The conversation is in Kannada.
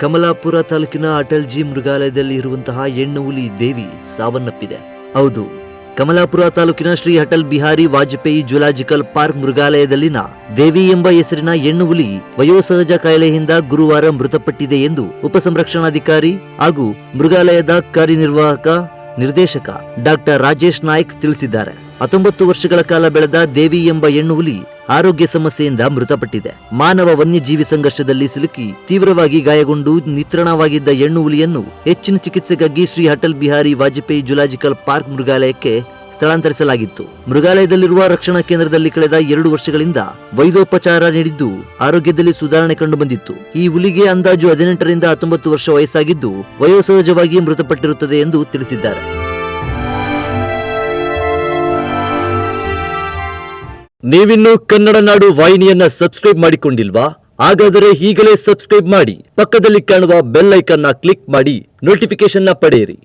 ಕಮಲಾಪುರ ತಾಲೂಕಿನ ಅಟಲ್ಜಿ ಮೃಗಾಲಯದಲ್ಲಿ ಇರುವಂತಹ ಹೆಣ್ಣು ಹುಲಿ ದೇವಿ ಸಾವನ್ನಪ್ಪಿದೆ. ಹೌದು, ಕಮಲಾಪುರ ತಾಲೂಕಿನ ಶ್ರೀ ಅಟಲ್ ಬಿಹಾರಿ ವಾಜಪೇಯಿ ಜುಲಾಜಿಕಲ್ ಪಾರ್ಕ್ ಮೃಗಾಲಯದಲ್ಲಿನ ದೇವಿ ಎಂಬ ಹೆಸರಿನ ಹೆಣ್ಣು ಹುಲಿ ವಯೋಸಹಜ ಕಾಯಿಲೆಯಿಂದ ಗುರುವಾರ ಮೃತಪಟ್ಟಿದೆ ಎಂದು ಉಪಸಂರಕ್ಷಣಾಧಿಕಾರಿ ಹಾಗೂ ಮೃಗಾಲಯದ ಕಾರ್ಯನಿರ್ವಾಹಕ ನಿರ್ದೇಶಕ ಡಾಕ್ಟರ್ ರಾಜೇಶ್ ನಾಯ್ಕ್ ತಿಳಿಸಿದ್ದಾರೆ. ಹತ್ತೊಂಬತ್ತು ವರ್ಷಗಳ ಕಾಲ ಬೆಳೆದ ದೇವಿ ಎಂಬ ಹೆಣ್ಣು ಹುಲಿ ಆರೋಗ್ಯ ಸಮಸ್ಯೆಯಿಂದ ಮೃತಪಟ್ಟಿದೆ. ಮಾನವ ವನ್ಯಜೀವಿ ಸಂಘರ್ಷದಲ್ಲಿ ಸಿಲುಕಿ ತೀವ್ರವಾಗಿ ಗಾಯಗೊಂಡು ನಿತ್ರಣವಾಗಿದ್ದ ಹೆಣ್ಣು ಹುಲಿಯನ್ನು ಹೆಚ್ಚಿನ ಚಿಕಿತ್ಸೆಗಾಗಿ ಶ್ರೀ ಅಟಲ್ ಬಿಹಾರಿ ವಾಜಪೇಯಿ ಜುಲಾಜಿಕಲ್ ಪಾರ್ಕ್ ಮೃಗಾಲಯಕ್ಕೆ ಸ್ಥಳಾಂತರಿಸಲಾಗಿತ್ತು. ಮೃಗಾಲಯದಲ್ಲಿರುವ ರಕ್ಷಣಾ ಕೇಂದ್ರದಲ್ಲಿ ಕಳೆದ ಎರಡು ವರ್ಷಗಳಿಂದ ವೈದ್ಯೋಪಚಾರ ನೀಡಿದ್ದು, ಆರೋಗ್ಯದಲ್ಲಿ ಸುಧಾರಣೆ ಕಂಡು ಬಂದಿತ್ತು ಈ ಹುಲಿಗೆ ಅಂದಾಜು ಹದಿನೆಂಟರಿಂದ ಹತ್ತೊಂಬತ್ತು ವರ್ಷ ವಯಸ್ಸಾಗಿದ್ದು ವಯೋಸಹಜವಾಗಿ ಮೃತಪಟ್ಟಿರುತ್ತದೆ ಎಂದು ತಿಳಿಸಿದ್ದಾರೆ. ನೀವಿನ್ನು ಕನ್ನಡ ನಾಡು ವಾಹಿನಿಯನ್ನ ಸಬ್ಸ್ಕ್ರೈಬ್ ಮಾಡಿಕೊಂಡಿಲ್ವಾ? ಹಾಗಾದರೆ ಈಗಲೇ ಸಬ್ಸ್ಕ್ರೈಬ್ ಮಾಡಿ, ಪಕ್ಕದಲ್ಲಿ ಕಾಣುವ ಬೆಲ್ ಐಕನ್ನ ಕ್ಲಿಕ್ ಮಾಡಿ ನೋಟಿಫಿಕೇಶನ್ನ ಪಡೆಯಿರಿ.